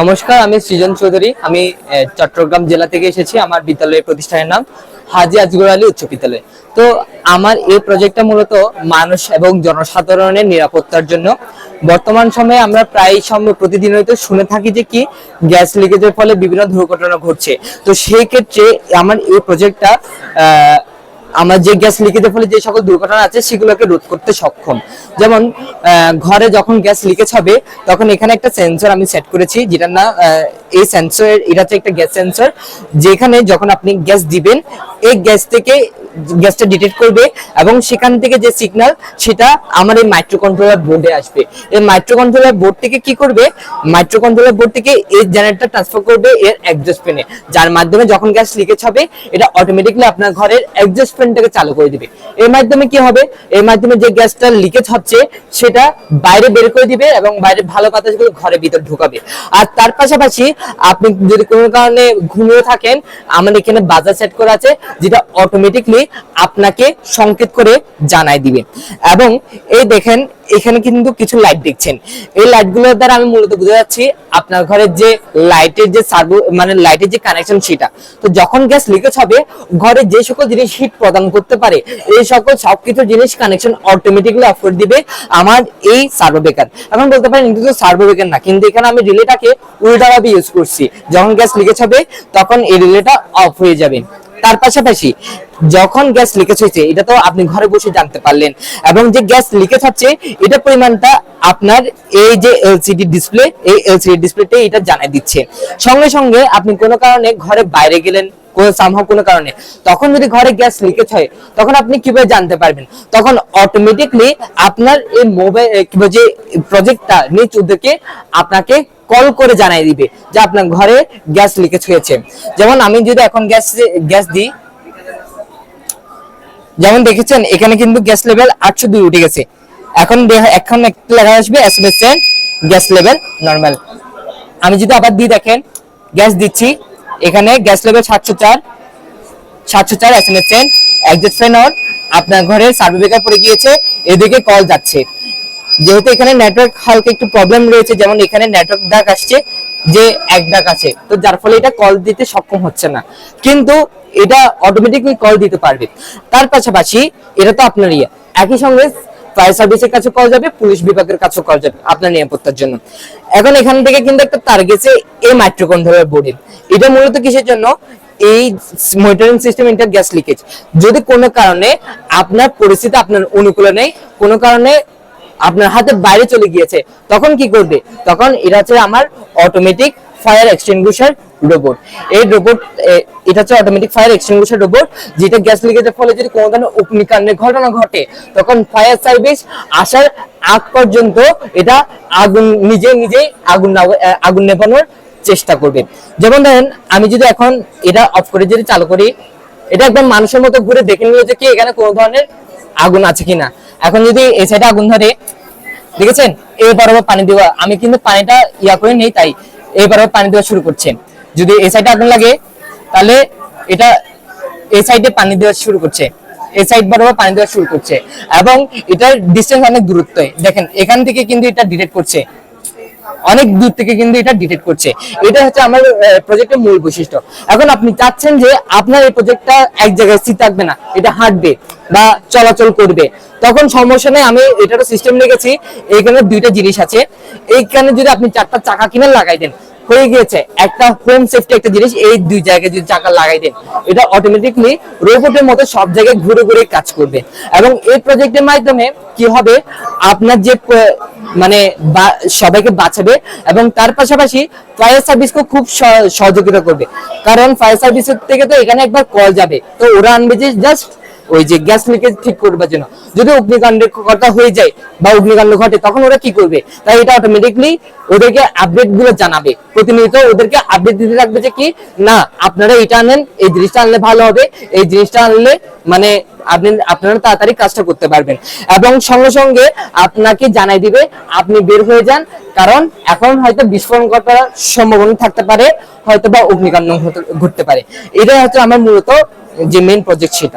নমস্কার, আমি সৃজন চৌধুরী। আমি চট্টগ্রাম জেলা থেকে এসেছি, আমার বিদ্যালয়ের প্রতিষ্ঠানের নাম হাজি আজগর আলী উচ্চ বিদ্যালয়। তো আমার এই প্রজেক্টটা মূলত মানুষ এবং জনসাধারণের নিরাপত্তার জন্য। বর্তমান সময়ে আমরা প্রায় সময় প্রতিদিন হয়তো শুনে থাকি যে কি গ্যাস লিকেজের ফলে বিভিন্ন দুর্ঘটনা ঘটছে। তো সেই ক্ষেত্রে আমার এই প্রজেক্টটা আমার যে গ্যাস লিকেজের ফলে যে সকল দুর্ঘটনা আছে, সেগুলোকে রোধ করতে সক্ষম। যেমন ঘরে যখন গ্যাস লিকেজ হবে, তখন এখানে একটা সেন্সর আমি সেট করেছি, যেটার না এই সেন্সর এটা হচ্ছে একটা গ্যাস সেন্সর যেখানে যখন আপনি গ্যাস দিবেন, এই গ্যাস থেকে গ্যাসটা ডিটেক্ট করবে এবং সেখান থেকে যে সিগন্যাল সেটা আমার এই মাইক্রো কন্ট্রোলার বোর্ডে আসবে। এই মাইক্রো কন্ট্রোলার বোর্ড থেকে কি করবে? মাইক্রো কন্ট্রোলার বোর্ড থেকে এই জেনারেটর ট্রান্সফার করবে এর এক্সজস্ট ফ্যানে যার মাধ্যমে যখন গ্যাস লিকেজ হবে, এটা অটোমেটিকলি আপনার ঘরের এক্সজস্ট ফ্যানটাকে চালু করে দিবে। এর মাধ্যমে কি হবে? এর মাধ্যমে যে গ্যাসটা লিকেজ হচ্ছে, সেটা বাইরে বের করে দিবে এবং বাইরে ভালো বাতাসগুলো ঘরের ভিতর ঢুকাবে। আর তার পাশাপাশি আপনি যদি কোনো কারণে ঘুমিয়ে থাকেন আমাদের এখানে বাজার সেট করা আছে, যেটা অটোমেটিকলি আপনাকে সংকেত করে জানাই দিবে। এবং এই দেখেন, এখানে কিন্তু কিছু লাইট দেখছেন। এই লাইটগুলোর দ্বারা আমি মূলত বুঝতে যাচ্ছি, আপনার ঘরের যে লাইটের যে সার্ভো মানে লাইটের যে কানেকশন সেটা। তো যখন গ্যাস লিকেজ হবে, ঘরে যে সকল জিনিস হিট প্রদান করতে পারে, এই সকল সবকিছু জিনিস কানেকশন অটোমেটিকলি অফ করে দিবে আমার এই সার্ভো ব্রেকার এখন বলতে পারেন, কিন্তু সার্ভো ব্রেকার না, কিন্তু এখানে আমি রিলেটাকে উল্টাভাবে ইউজ করছি। যখন গ্যাস লিকেজ হবে, তখন এই রিলেটা অফ হয়ে যাবে। তার পাশাপাশি যখন গ্যাস লিকেজ হয়েছে, এটা তো আপনি ঘরে বসে জানতে পারলেন। এবং যে গ্যাস লিকেজ হচ্ছে, এটা পরিমাণটা আপনার এই যে এলসিডি ডিসপ্লে এই এলসিডি ডিসপ্লেতে এটা জানাই দিচ্ছে। সঙ্গে সঙ্গে আপনি কোনো কারণে ঘরে বাইরে গেলেন, কোনো কোনো কারণে, তখন যদি ঘরে গ্যাস লিকেজ হয়, তখন আপনি কীভাবে জানতে পারবেন? তখন অটোমেটিকলি আপনার এই মোবাইল যে প্রজেক্টটা নিজ উদ্যোগে আপনাকে কল করে জানাই দিবে যে আপনার ঘরে গ্যাস লিকেজ হয়েছে। যেমন আমি যদি এখন গ্যাস গ্যাস দিই, যেমন দেখেছেন, এখানে কিন্তু গ্যাস লেভেল আটশো দুই উঠে গেছে। এখন এখন একটা লেখা আসবে সেন্ড গ্যাস লেভেল নর্মাল। আমি যদি আবার দিই, দেখেন, গ্যাস দিচ্ছি, এখানে গ্যাস লেভেল সাতশো চার সাতশো চার ফ্যান অন আপনার ঘরে সার্ভে ব্রেকার পড়ে গিয়েছে, এদিকে কল যাচ্ছে। যেহেতু এখানে নেটওয়ার্ক হালকা একটু প্রবলেম রয়েছে, যেমন এখানে নেটওয়ার্ক ডাক আসছে, যে এক ডাক আছে। তো যার ফলে এটা কল দিতে সক্ষম হচ্ছে না। কিন্তু এটা অটোমেটিকলি কল দিতে পারবে। তার পাশাপাশি এটা তো আপনার ইয়ে একই সঙ্গে ফায়ার সার্ভিসের কাছে কল যাবে, পুলিশ বিভাগের কাছে কল যাবে আপনার নিরাপত্তার জন্য। এখন এখান থেকে কিন্তু একটা তার গেছে এই কন্ট্রোলার বোর্ডে এটা মূলত কিসের জন্য? এই মনিটরিং সিস্টেম ইন্টার গ্যাস লিকেজ যদি কোনো কারণে আপনার পরিস্থিতি আপনার অনুকূলে নেই, কোনো কারণে আপনার হাতে বাইরে চলে গিয়েছে, তখন কি করবে? তখন এটা হচ্ছে আমার অটোমেটিক ফায়ার এক্সটিংগুইশার রোবট এই রোবট এটা হচ্ছে অটোমেটিক ফায়ার এক্সটিংগুইশার রোবট যেটা গ্যাস লিকেজের ফলে যদি কোনো ধরনের অগ্নিকাণ্ডের ঘটনা ঘটে, তখন ফায়ার সার্ভিস আসার আগ পর্যন্ত এটা আগুন, নিজে নিজেই আগুন আগুন নেভানোর চেষ্টা করবে। যেমন ধরেন, আমি যদি এখন এটা অফ করে যদি চালু করি, এটা একদম মানুষের মতো ঘুরে দেখে যে কি এখানে কোনো ধরনের আগুন আছে কিনা। এখন যদি এই সাইডে আগুন ধরে, দেখেছেন? এই বরাবর পানি দেওয়া, আমি কিন্তু পানিটা ইয়া করে নেই, তাই এই বরাবর পানি দেওয়া শুরু করছে যদি এই সাইডে আগুন লাগে, তাহলে এটা এই সাইডে পানি দেওয়া শুরু করছে। এই সাইড বরাবর পানি দেওয়া শুরু করছে। এবং এটার ডিস্টেন্স অনেক দূরত্ব দেখেন, এখান থেকে কিন্তু এটা ডিটেক্ট করছে। অনেক দূর থেকে কিন্তু এটা ডিটেক্ট করছে। এটা হচ্ছে আমার প্রজেক্টের মূল বৈশিষ্ট্য। এখন আপনি চাচ্ছেন যে আপনার এই প্রজেক্টটা এক জায়গায় স্থির থাকবে না, এটা হাঁটবে বা চলাচল করবে। তখন সমস্যা নেই, আমি এটারও সিস্টেম রেখেছি এখানে দুইটা জিনিস আছে। এইখানে যদি আপনি চারটা চাকা কিনে লাগাই দেন হয়ে গিয়েছে। একটা হোম সেফটি একটা জিনিস, এই দুই জায়গায় যদি চাকা লাগাই দেন, এটা অটোমেটিকলি রোবটের মতো সব জায়গায় ঘুরে ঘুরে কাজ করবে। এবং এই প্রজেক্টের মাধ্যমে কি হবে? আপনার যে মানে সবাইকে বাঁচাবে এবং তার পাশাপাশি ফায়ার সার্ভিসকে খুব সহ- সহযোগিতা করবে। কারণ ফায়ার সার্ভিসের থেকে তো এখানে একবার কল যাবে। তো ওরা আনবে যে জাস্ট ওই যে গ্যাস লিকেজ ঠিক করবার জন্য যদি অগ্নিকাণ্ডের কথা হয়ে যায় বা অগ্নিকাণ্ড ঘটে, তখন ওরা কি করবে? তাই এটা অটোমেটিকলি ওদেরকে আপডেটগুলো জানাবে। প্রতিনিয়ত ওদেরকে আপডেট দিতে থাকবে যে কি, না, আপনারা এটা আনেন, এই জিনিসটা আনলে ভালো হবে। এই জিনিসটা আনলে মানে আপনি, আপনারা তাড়াতাড়ি কাজটা করতে পারবেন। এবং সঙ্গে সঙ্গে আপনাকে জানাই দিবে, আপনি বের হয়ে যান, কারণ এখন হয়তো বিস্ফোরণ ঘটার সম্ভাবনা থাকতে পারে হয়তো বা অগ্নিকাণ্ড ঘটতে- পারে। এটা হচ্ছে আমার মূলত যে মেন প্রজেক্ট সেটা।